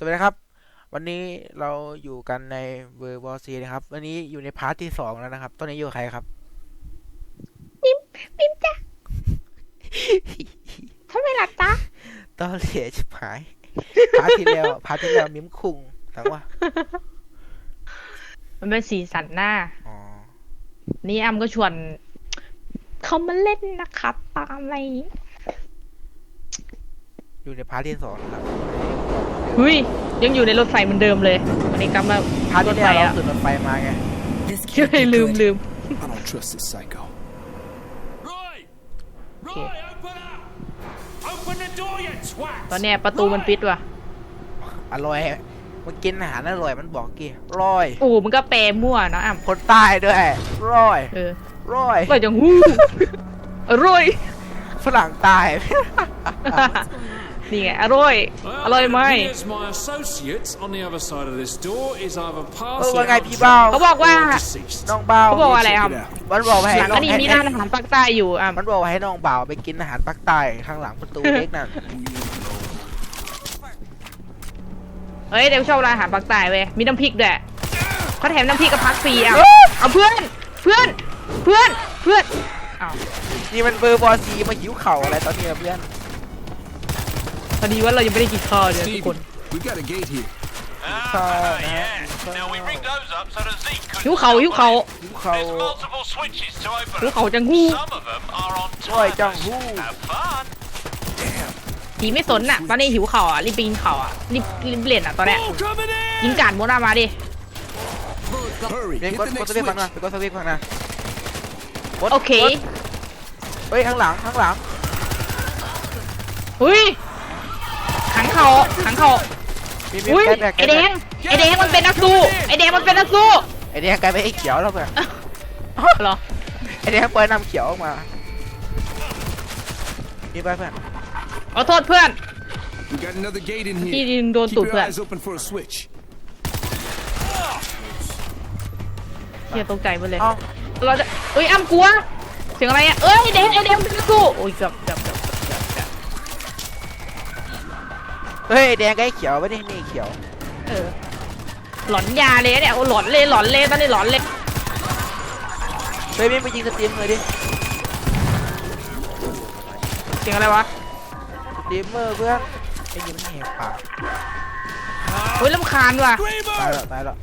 สวัสดีครับ วันนี้เราอยู่กันในเวอร์บอซีนะครับ วันนี้อยู่ในพาร์ทที่สองแล้วนะครับ ตอนนี้อยู่กับใครครับปิมจ้ะทำไมล่ะจ๊ะตอนเหลียชิบหาย พาร์ทที่แล้วอะพาร์ทที่แล้วมิมคุงแต่ว่า มันเป็นสีสันหน้า อ๋อ นี่อ้ำก็ชวน เขามาเล่นนะครับตามอะไร อยู่ในพาร์ทที่สองนะครับ เฮ้ยยังอยู่ในรถไฟเหมือนเดิมเลยวันนี้กลับมาพาร์ทรถที่ไฟแล้วเราอะขึ้นรถไฟมาไง This เฮ้ can't ย be ลืม good. ลืม I don't trust this psycho. Roy! Roy, open up! Open the door, you twat! ตอนเนี้ยประตูมันปิดว่ะ อร่อยมันกินอาหารอร่อยมันบอกกี่ร่อยโอ้มันก็แปลมั่วเนอะอ้ำคนใต้ด้วยร่อยเออร่อยอร่อยจังหู้อร่อยฝรั่งใต้ นี่ไงอร่อย Well, อร่อยไหม it appears my associate on the other side of this door is either เอ passed อว่าไง out พี่เบ้าเขาบอกว่า or deceased. น้องเบ้าเขาบอกว่าอะไร Check อะ it out. มันบอกว่าให้หลังน้ออังนนี้มีให้ร้านอาหารภาคใต้อยู่อะมันบอกว่าให้น้องเบาไปกินอาหารปักใต้ข้างหลังประตูเล็กนั่นเฮ้ยเดี๋ยวชอบร้านอาหารภาคใต้เว้ยมีน้ำพริกด้วยเขาแถมน้ำพริกกับพักฟรีอะเอาเพื่อนเพื่อนเพื่อนเพื่อนอ้าวนี่มันเบอร์บอซีมาหิวเข่าอะไรตอนนี้อะเพื่อน พอดีว่าเรายังไม่ได้กินข้าวเลยทุกคน Stevie, we got a gate here. Ah, yeah. Now we ring those up so that Zeke could. หิวเขาหิวเขาหิวเข่า There's multiple switches to open หิว them. เขาจังหู้ Some of them are on ร่อยจัง timers. หู้ Have fun. ผีไม่สนน่ะ ตอนนี้หิวเขาอะรีบไปกินเขาอะรีบรีบเล่นอะตอนเนี้ย Oh, coming in! ยิงการโมนามาดิ Hurry, เรียก hit กด the กด next สวิตช์ฟังนะ switch. กดสวิตช์ฟังนะกดโอเคกดเฮ้ยข้างหลังข้างหลัง เฮ้ยขัง เขาขังเขามีมีอุ้ยแกะแบกไอแดงไอแดงมันเป็นนักสู้ไอแดงมันเป็นนักสู้ไอแดงกลายเป็นไอ้เขียวแล้วเพื่อนเหรอไอแดงเปิดนำเขียวออกมานี่ไปเพื่อนขอโทษเพื่อน We got another gate in ที่ here. ยิงโดน Keep ตูด your เพื่อน eyes open for a switch. เฮียตกใจไปเลย เอ้าเราจะเอ้ยอ้ำกลัวเสียงอะไรอะเอ้ยไอแดงไอแดงเป็นนักสู้โอ้ยเกือบ เฮ้ยไอ้แดงกับไอ้เขียวไม่ได้นี่เขียวเออ หลอนยาเลยเนี่ยโอ้หลอนเลยหลอนเลยตอนนี้หลอนเลยเฮ้ยไม่ไปยิงสตรีมเลยดิเสียงอะไรวะสตรีมเมอร์เพื่อนไอ้ยิงมันแหกปากเฮ้ยลำคาญว่ะตายแล้วตายแล้ว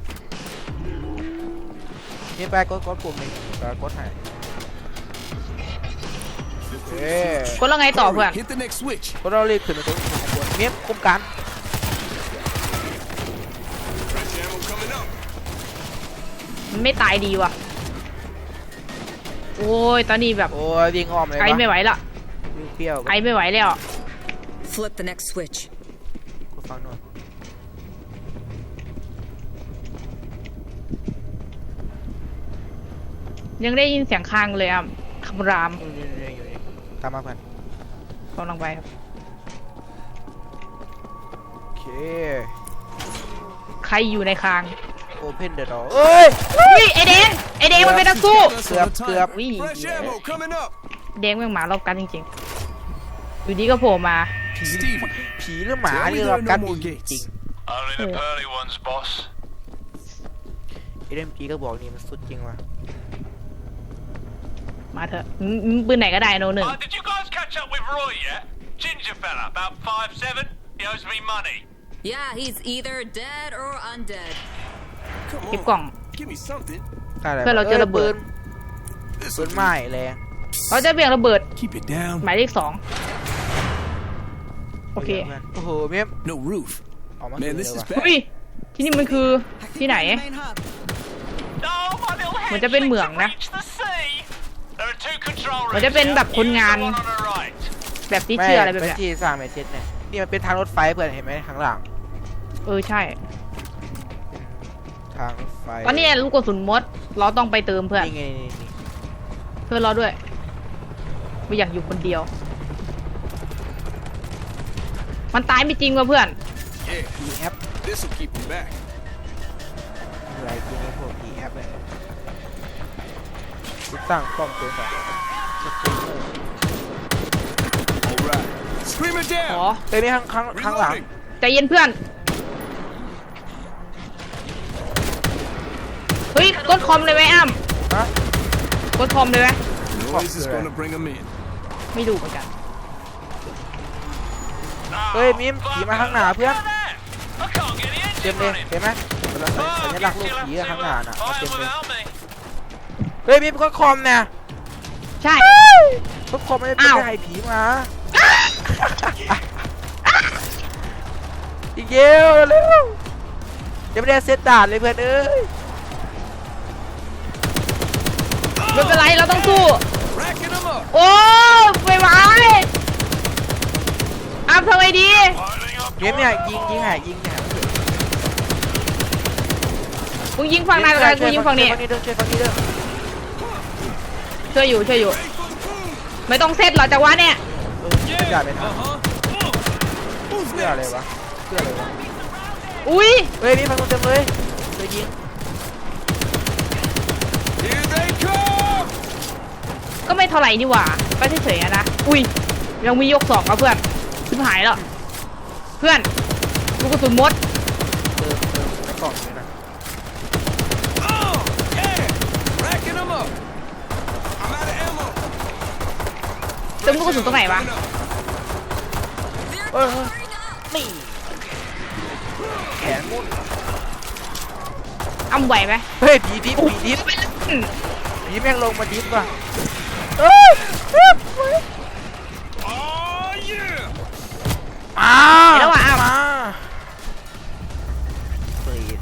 นี่ไปกดกดปุ่มนี่ไปกดให้เอ้ยคนละไงต่อเพื่อน Hit the next switch. ก็เราเรียกขึ้นไปตรงข้างบน เมียคุมกันมันไม่ตายดีว่ะ โอ้ย ตอนนี้แบบโอ้ยวิ่งอ้อมเลยไอไม่ไหวละวิ่งเปรี้ยวไอไม่ไหวแล้ว Flip the next switch. กดฟังหน่อยยังได้ยินเสียงคางเลยอะคำรามอยู่นี่อยู่นี่อยู่นี่ตามมาเพื่อน กำลังไปครับโอเค ใครอยู่ในคาง open the door เอ้ยเฮ้ยไอแดงไอแดงมันเป็นนักสู้ Us เกือบ on the เกือบ time. วิ่ Fresh ammo coming up. แดงแม่งหมารอบกันจริงๆ อยู่ดีก็โผล่มา Stevie, ผีหรือหมา Tell me นี่ there เรา are no กัด more จริ gates. ง Only the Yeah. pearly ones, boss. ไอเดมจีก็บอกนี่มันสุดจริงว่ะมาเถอะมึงมึงปืนไหนก็ได้โนหนึ่ง Uh, did you guys catch up with Roy yet? Ginger fella, about five seven. He owes me money. Yeah, he's either dead or undead. come เก็บกล่อง on. Give me something. ได้เลยเพื่อนเราเจอระเบิดปืน This ปืนไม้แรงเขาจะเบี่ยงระเบิด Keep it down. หมายเลขสองโอเคพื่นโอ้โหเมียม No roof. ออกมา Man, คื this น is เลยว่ะอุ้ย bad. ที่นี่มันคือที่ไหน Oh, my little head Mình sẽ bên thinks mượn it nè. reached the sea. There are two control Mình sẽ rooms bên here. đập con Use the ngàn. one on the right. แบบที่ไม่เชื่ออะไรแบบเป็นเนี้ย ที่สร้างเมทิสเนี่ยนี่มันเป็นทางรถไฟเพื่อนเห็นไหมข้างหลัง เออใช่ ทางรถไฟตอนนี้ลูกกระสุนมด เราต้องไปเติมเพื่อน นี่ไงนี่นี่เพื่อนเราด้วย ไม่อยากอยู่คนเดียว มันตายไม่จริงว่ะเพื่อน Yeah, มีแอป this will keep him back. อะไรกินในพวกผีแอปเลยติดตั้งกล้องตัวก่อนสตรีมเมอร์ All right. Scream it ขอ down. เฮ้ยนี่ข้างข้างข้างหลัง Reloading. ใจเย็นเพื่อน กดคอมเลยไหมอ้ำฮะ กดคอมเลยไหม Noise is Fuck, gonna bring them in. ไม่ดูเหมือนกัน เฮ้ยมิมขี่มาข้างหน้าเพื่อน I can't get the เต็ม engine เลย running. เห็นไหมเราใส่ Oh, สัญ guess ลักษณ์ลูก you'll ผี have ข้าง to หน้าน่ะเอา find เต็ม one เลย without me. เฮ้ยมิมก็คอมเนี่ยใช่ ก็คอมไม่ได้อ้าวให้ผีมาอีกเยวเร็วยังไม่ได้เซตด่านเลยเพื่อนเอ้ย ไม่เป็นไรเราต้องสู้ Racking them up. โอ้ไม่ไหวอ้ำทำไงดี Lining up เกมเนี่ยยิงยิงหายยิงเนี่ยมึงยิงฝั่งนั้นแล้วกันกูยิงฝั่งนี้ช่วยฝั่งนี้เด้อช่วยฝั่งนี้เด้อช่วยอยู่ช่วยอยู่ ไม่ต้องเซตหรอกจังหวะเนี่ยเออไม่ได้ไปทาง Who's เพื่ออะไร next? วะเพื่ออะไรวะอุ้ยเฮ้ยมีฟังคนเต็มเลยเลยยิง Here they come. ก็ไม่เท่าไหร่นี่หว่าก็เฉยๆอะนะ อุ้ย ยังมียกสองอะเพื่อนชิบหายแล้ว เพื่อนลูกกระสุนมด เติมเติมในกล่องเลยนะ Oh, yeah. Racking them up. I'm out of ammo. เติมลูกกระสุนตรงไหนวะ Coming up. เออนี่แขนมุดอ้ำไหวไหมเฮ้ยผีดิฟผีดิฟอืมผีแม่งลงมาดิฟว่ะเอ้ยเฮ้ย Oh, yeah. มามาเปิด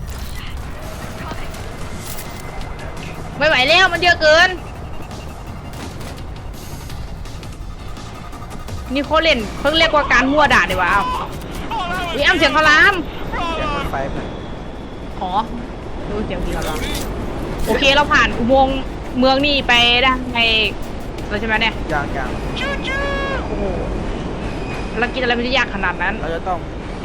ไม่ไหวแล้วมันเยอะเกิน นี่เขาเล่นเพิ่งเรียกว่าการมั่วด่าดีกว่าอ้าวอุ้ยอ้ำเสียงคารามเสียงรถไฟไปอ๋อดูเสียงดีคารามโอเคเราผ่านอุโมงค์เมืองนี่ไปได้ไง เราใช่ไหมเนี่ยยางยางโอ้โหแล้วกินอะไรมันจะยากขนาดนั้น เราจะต้อง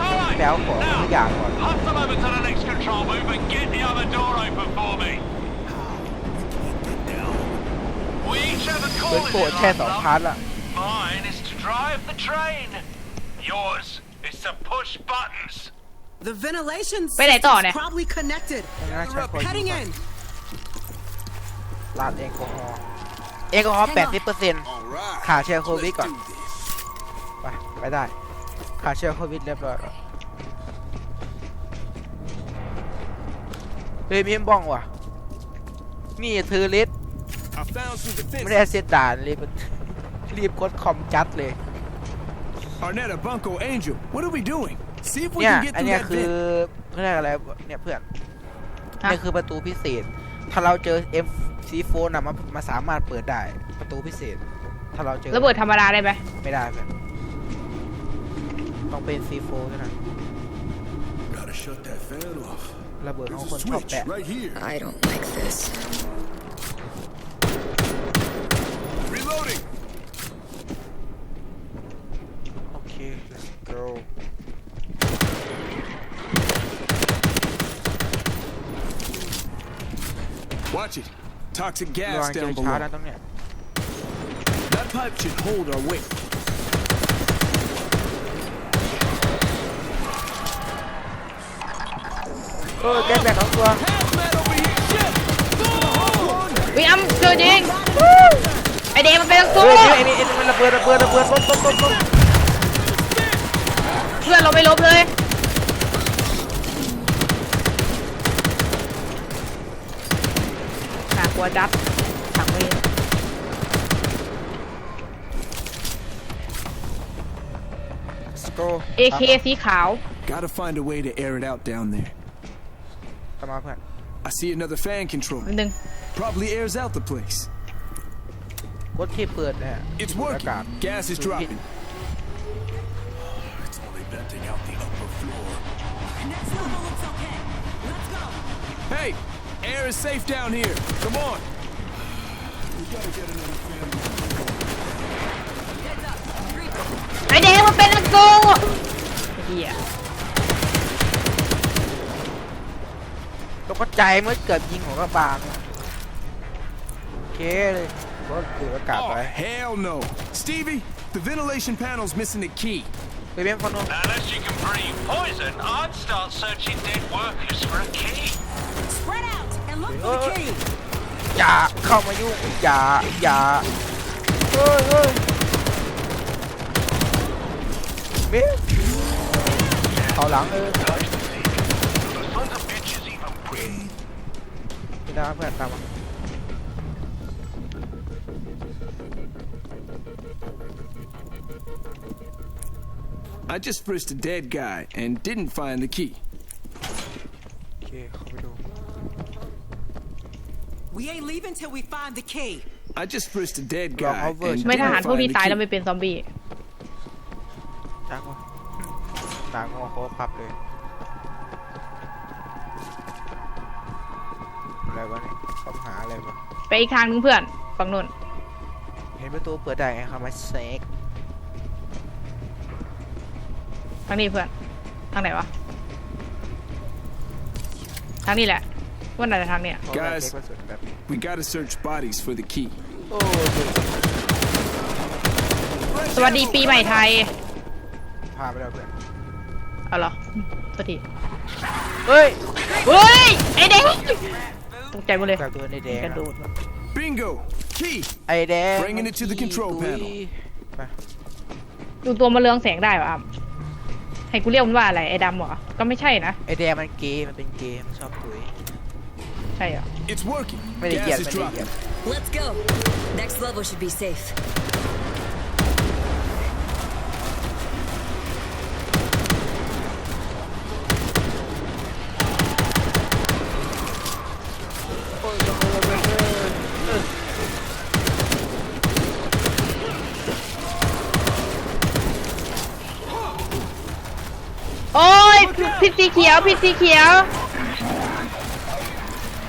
All right. แปลของทุกอย่างก่อน Hustle over to the next control booth and get the other door open for me. We each have a เปิด call โปรดแค่สองพาร์ทละ Mine is to drive the train. Yours is to push buttons. The ventilation Wait, I system's thought it. probably connected. ไม่น่าใช่คน Heading in. ลาดแอลกอฮอล์ แอลกอฮอล์แปดสิบเปอร์เซ็นต์ All right. ขาเชื้อโควิด Let's ก่อน do this. ไปไปได้ ขาเชื้อโควิดเรียบร้อยแล้วเฮ้ยมีมบ้องว่ะนี่เธอเลส I found some ไม่ defense. ได้เซตด่านเลยมันรีบกดคอมจัดเลย Arnetta, Bunko, Angel, what are we doing? See if we เนี่ย can get อัน through เนี้ย that คือ vent. เขาเรียกอะไรเนี่ยเพื่อนฮะนี่คือประตูพิเศษ ถ้าเราเจอ M4 นะมามาสามารถเปิดได้ประตูพิเศษ ถ้าเราเจอระเบิดธรรมดาได้ไหมไม่ได้เพื่อนต้องเป็น C4 เท่านั้น Gotta shut that fan off. ระเบิดของ There's ค a นชอบ switch แปะ right here. I don't like this. Reloading. โอเค let's go Watch it. Toxic ระวั gas งเจอ down ช้า below. นะตรงเนี้ย That pipe should hold our weight. เออแกแบกของตัว Hazmat over here. Shit. Hold on. วิอ้ำเจอจริงไอเดย์มันเป็นนักเอสู้อไอ้นี่ไอ้นี่มันระเบิดระเบิดระเบิดล้มล้มล้มล้มเพื่อนเราไม่ลบเลยน่ากลัวจัดถังไว้สโกเอเคสีขาว Gotta find a way to air it out down there. ตามมาเพื่อน I see another fan นิด controller. นึง Probably airs out the place. กดที่เปิดเนี่ย It's ดูดอา working. กาศ Gas is ดูดพิษ dropping. air is safe down here. Come on. We gotta get another fan. ไอเดย์มันเป็นนักสู้เฮีย ตกใจเมื่อเกิดยิงของกระบาลโอเคเลยก็ดูดอากาศ Oh, ไว้ hell no. Stevie, the ventilation panel's missing a key. ไปเบี้ยฟังนู้น Unless you can breathe poison, I'd start searching dead workers for a key. Spread out and look เอ the Uh, key. อย่าเข้ามายุ่งอย่าอย่าเฮ้ยเฮ้ยมิเอาหลังเออ Sons of bitches even breathe. ไม่ได้เพื่อนตามมา I just frisked a dead guy and didn't find the key. โอเคเข้าไปดู We ain't leaving till we find the key. I just frisked a dead Well, guy I'll vote. and ไม่ท didn't หารพวก find นี้ the ตายแล้ว key. ไม่เป็นซอมบี้จ้างวะหนังงอโคพับเลยอะไรวะเนี่ยเขาหาอะไรวะไปอีกทางนึงเพื่อนฝั่งนู้นเห็นประตูเปิดได้ไงครับมาเซ็กทางนี้เพื่อนทางไหนวะทางนี้แหละ ว่าไหนจะทางเนี้ยเขาได้ Guys เช็คกระสุนแบบ We gotta search bodies for the key. โอ้ดูสวัสดีปีใหม่ไทยพาไปแล้วเพื่อนเอาเหรอสวัสดีเฮ้ยเฮ้ยไอเด็กตกใจหมดเลยแบบตัวในแดงกระโดดมา Bingo! Key! ไอแดง Bringing it to the control ตุ้ย panel ไปดูตัวมาเรืองแสงได้ปะอะให้กูเรียกมันว่าอะไรไอ้ดำเหรอ ก็ไม่ใช่นะ ไอแดงมันเกย์มันเป็นเกย์มันชอบตุย ใช่เหรอ It's working. ไม่ได้เหยียด Gas is ไม่ได้เหยีย dropping. ด Let's go. Next level should be safe. โอ้ยผิดสีเขียวผิดสีเขียวเอา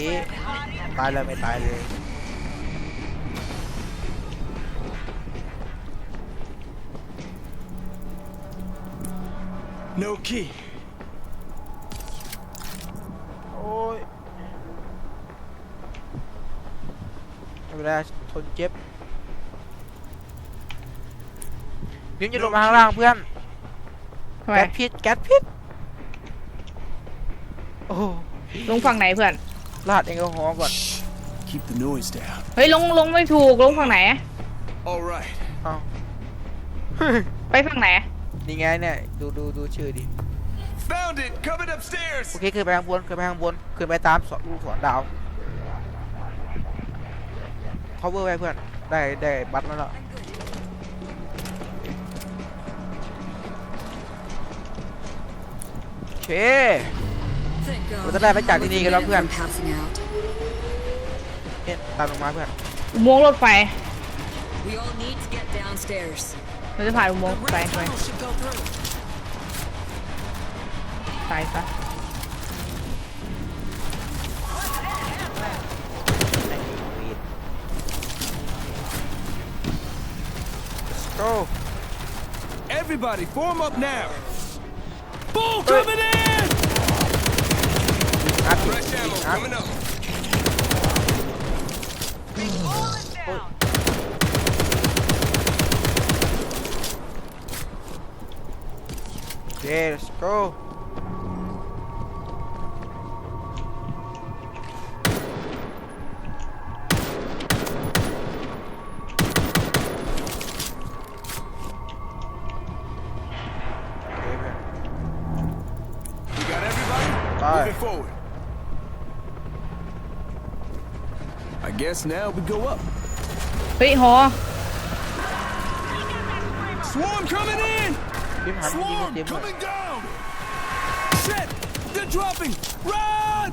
เจ๊ตายเลยไม่ตายเลย No key. โอ้ยไม่เป็นไรทนเจ็บนิ้มจะลงมาข้างล่างเพื่อนทำไมแก๊สพิษแก๊สพิษโอ้โหลงฝั่งไหนเพื่อน ลาดแอลกอฮอล์ก่อน Keep the noise down. เฮ้ยลงลงไม่ถูกลงฝั่งไหน All right. เอา ไปฝั่งไหน นี่ไงเนี่ยดูดูดูชื่อดิ Found it. Coming upstairs. โอเคขึ้นไปข้างบนขึ้นไปข้างบนขึ้นไปตามสอนลูกศรดาว cover ไว้เพื่อน ได้ได้บัตรมาแล้วโอเค Thank God. Ủa, tới đây phải chạy đi I'm đi a cái đó minute của from passing out. เนี่ยตามลงมาเพื่อนอุโมงค์รถไฟ We all need to get downstairs. เราจะผ่านอุโมงค์ The ไป red ไป tunnel should go through. ตายซะ go Everybody, form up now. Bull coming in. นัด Fresh ammo นัด coming up. โอเค let's go guess now we go up. Wait, huh? Swarm coming in! Swarm coming down! Shit! They're dropping! Run!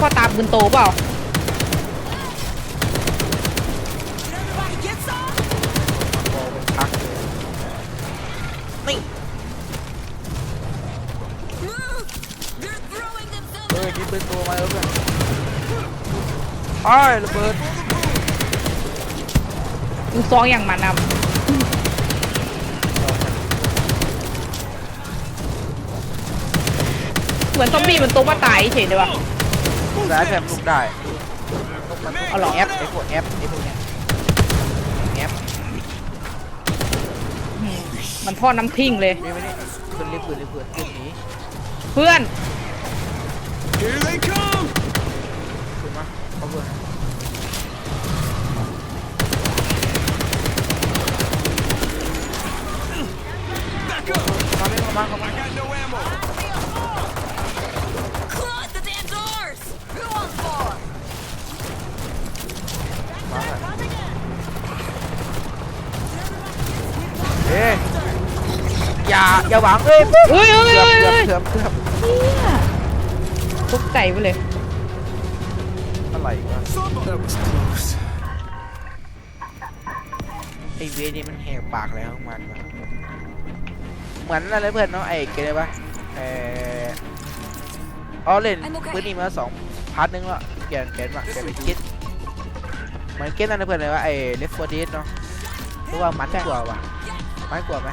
Còn ไอ้ยระเบิดดูซองอย่างมันนำเหมือนซอมบี้มันตัวมาตายเฉยเลยวะร้ายแบบลุกได้มันเอาเหรอแอปไอ้พวกแอปไอ้พวกเนี้ยแอปมันทอดน้ำทิ้งเลยมีไหมเนี่ยปืนเรียกปืนเรียกปืนปืนหนีเพื่อน Here they come! ปืนมาเอาปืน Back up! มาไม่มามาเข้ามา I got no ammo. Close the damn doors! Who on for? มาเลยเอ๊ะอย่าอย่าหวังเอ้ยเฮ้ยเฮ้ยเกือบเฮ้ยเกือบเฮ้ยเกือบเกือบเนี่ยตกใจไปเลยอะไรวะ That was close. ไอเวนี่มันแหกปากแล้วของมันวะเหมือนอะไรเพื่อนเนาะไอ้เกได้ปะเอออ๋อเล่น I'm okay. ปืนนี้มาสองพาร์ทนึงแล้วเปลี่ยนเปลี่ยนมาเปลี่ยนเป็นเก็ตเหมือนเก็ตนั่นนะเพื่อนเลยว่าไอ้เลฟฟอร์ดเนาะหรือว่ามันกว่าว่ะมันกว่าไหม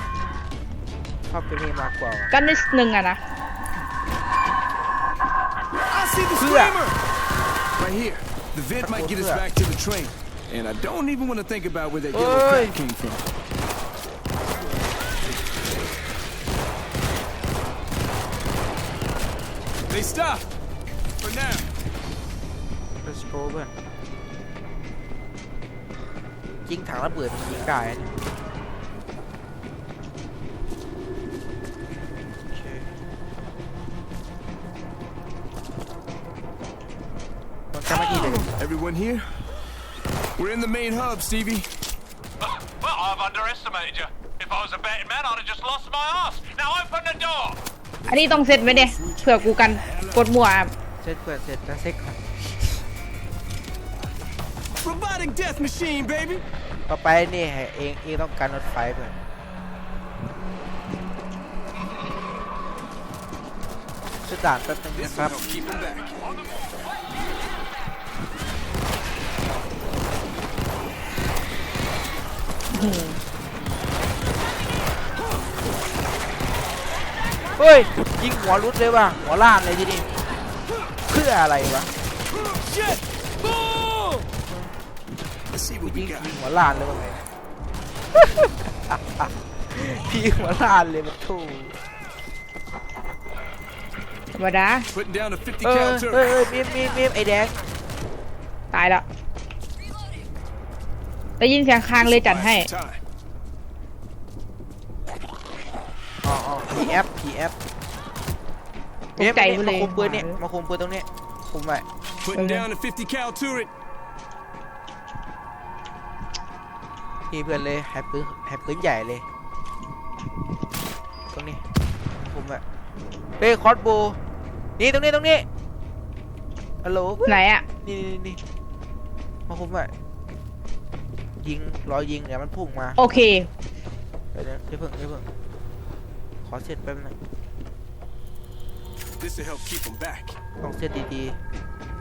ชอบเกมนี้มากกว่าว่ะ ก็นิดนึงอะนะ I see the Who's that? screamer! Right here. The vent might get us Who's that? back to the train. And I don't even want to think about where that Oi. yellow crap came from. They stopped. For now. Let's go เพื่อนยิงถังระเบิดยิงได้ Everyone here? We're in the main hub, Stevie. Well, I've underestimated you. If I was a betting man, I'd have just lost my ass. Now open the door. อันนี้ต้องเซตไว้เนี่ยเผื่อกูกันกดมั่วอะเสร็จเพื่อนเสร็จแล้วเซ็กก่อน Robotic death machine, baby. ต่อไปนี่ให้เองเองต้องการรถไฟเพื่อนชุดด่านแป๊บนึง This นะครับ will help keep them back. เฮ้ย ยิงหัวรุดเลยว่ะ หัวล้านเลยทีนี้เพื่ออะไรวะ Shit! Boom! Let's see what ยิ we ง got. ยิงหัวล้านเลยว่ะไงพี่หัวล้านเลยมันถูกธรรมดา Putting down a 50 เออ cal เออ turret. เออมีมมีมมีมไอ้แดง ตายแล้ว ได้ยินเสียงคางเลยจัดให้ Time. อ๋ออ๋อผีแอปผีแอปตกใจมีมไปเลมายคุมปืนเนี่ยมาคุมปืนตรงนี้คุมไว้ Putting Okay. down a 50 cal turret. พี่เพื่อนเลยแฮปปืนแฮปปืนใหญ่เลย ตรงนี้คุมไว้เฮ้ยคอสโบนี่ตรงนี้ตรงนี้ฮัลโหลไหนอะนี่นี่นี่มาคุมไว้ ยิงรอยิงเดี๋ยวมันพุ่งมาโอเคเดี๋ยวเดี๋ยวเดี๋ยวเพิ่งเดี๋ยวเพิ่งขอเซตแป๊บนึง This will help keep them back. ต้องเซตดี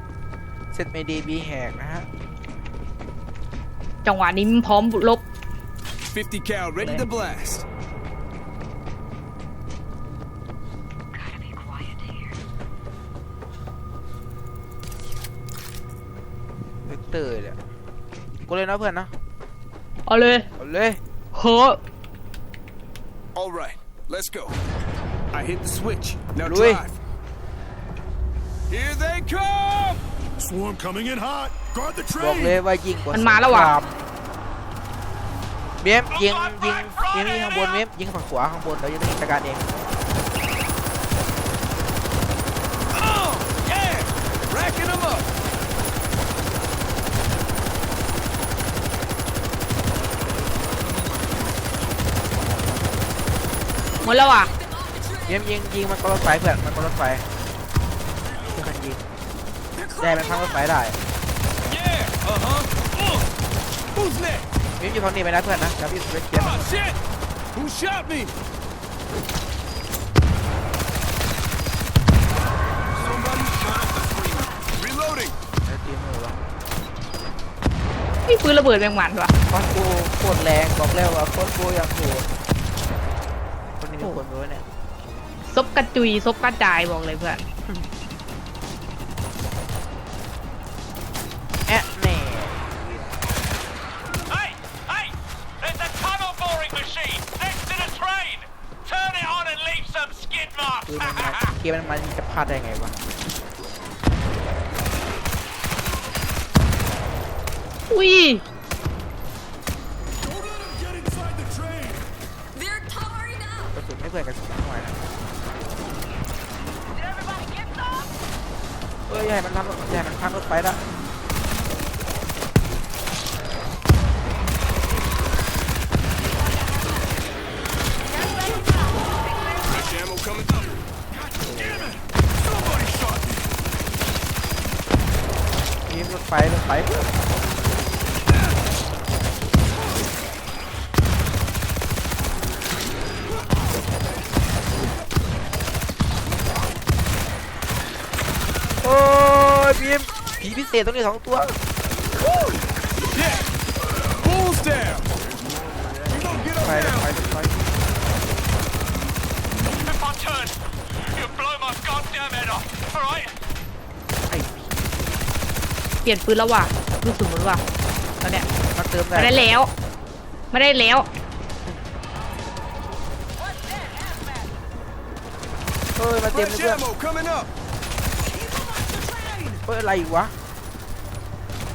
ๆเซตไม่ดีมีแหกนะฮะจังหวะนี้มันพร้อมลบ 50 cal ready to blast. เวกเตอร์เนี่ยกูเลยนะเพื่อนนะ เอาเลยเอาเลย เฮ้อ All right, let's go. I hit the switch. Now Louis. drive. Here they come! Swarm coming in hot. Guard the บอกเลย train. ว่ายิงกว่ามันมาแล้วว่ะ สงครมเมมยิงยิงยิงยิงข้างบนเมมยิงฝั่งขวาข้างบนเราจะได้จัดการเอง Oh, yeah! Racking them up. หมดแล้วอะเมมยิงยิงมันก็รถไฟเพื่อนมันก็รถไฟช่วยกันยิงได้มันพังรถไฟได้ Yeah, uh-huh. Uh. Who's next? มิมอยู่ฝั่งนี้ไปนะเพื่อนนะกับพี่สเปซเกียร์ Oh, shit! Who shot me? Somebody shut up the screamer. Reloading. แล้วตีมือวะไอ้ยปืนระเบิดแมงมันวะคอนโกโคตรแรงบอกแล้วว่าคอนโกอย่างโหด คนนี้มีคนรู้เนี่ยซบกระจุยซบกระจายบอกเลยเพื่อนแอะแน่ Hey, hey! There's a tunnel boring machine next to the train. Turn it on and leave some skid คือ marks. มันมาเกมมันมันจะพลาดได้ไงวะอุ้ย เพื่อนกันสุดหน่อยนะเฮ้ยใหญ่มันทำใหญ่มันพังรถไฟละทีมรถไฟรถไฟเพื่อนโอ้ยพีมผีพิเศ ษต้องมีสองตัวไฟ them รถ down. ไฟรถไฟ If I turn, you blow my goddamn head off. All right? ไอ้เปลี่ยนปืนแล้วว่ะรู้สึกเหมือนว่ะตอนเนี้ยมาเติมได้ไม่ได้แล้วไม่ได้แล้วเอ้ยมาเต็มเลยเพื่อน ammo coming up. เอ้ยอะไรวะ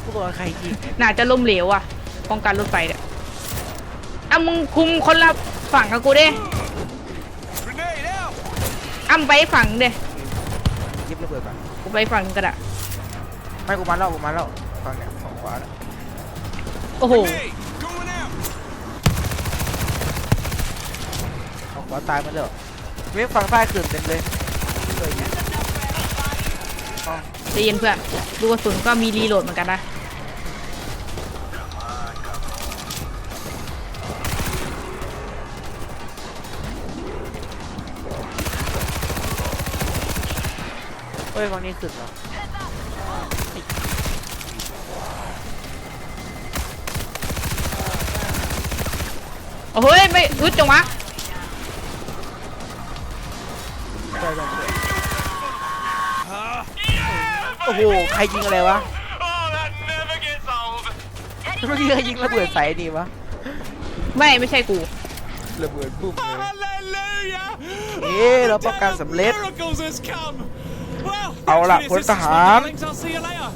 กเราใครยิงน่าจะล้มเหลวอะป้องกันรถไฟเนี่ยอะมึงคุมคนละฝั่งกับกูดิ Grenade out. อ้ำไปฝั่งเด้ยิบระเบิดก่อนกูไปฝั่งก็ได้ไม่กูมาแล้วกูมาแล้วฝั่งเนี่ยฝั่งขวาแล้วโอ้โห Grenade going out. ฝั่งขวาตายหมาแล้วมีฝั่งซ้ายขึ้นเต็มเลยเอ้ยเนี่ยใจเย็นเพื่อนดูกระสุนก็มีรีโหลดเหมือนกันนะ เอ้ยฝั่งนี้ขึ้นเหรอโอ้โหไม่อึดจังวะใช่ใช่ใช่โอ้โหใครยิงอะไรวะ Oh, that never gets old. เมื่อกี้ใครยิงระเบิดใส่นี่วะไม่ไม่ใช่กูระเบิดปุ๊บเลย Hallelujah! เอ๊ะเราป้องกันสำเร็จ Miracles has come. Well, เอาล่ะ thanks พ for ล the ท assistance, หาร my darlings. I'll see you later.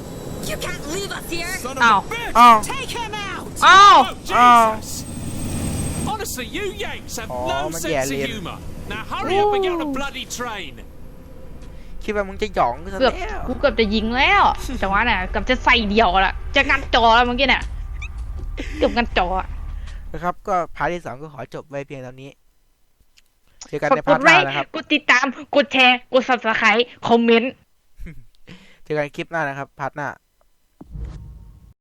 You can't leave us here. Son Ow. of a bitch. อ้าว Take him out! อ้าว Oh, Oh. Jesus! Honestly, you Yanks have Oh, no man, sense yeah, of Liam. humour. Now hurry up and get on a bloody train. คิดว่ามึงจะหยองกูซะเกือบแล้วกูเกือบจะยิงแล้วจังหวะน่ะเกือบจะใส่เดียวละจะงัดจอแล้วเมื่อกี้เนี่ยเกือบงัดจออะนะครับก็พาร์ทที่สองก็ขอจบไว้เพียงเท่านี้ เจอกันกดในกพาร์ดทหไลน้าค์นะครับ กดติดตาม กดแชร์ กด subscribe คอมเมนต์ เจอกันคลิปหน้านะครับ พาร์ทหน้า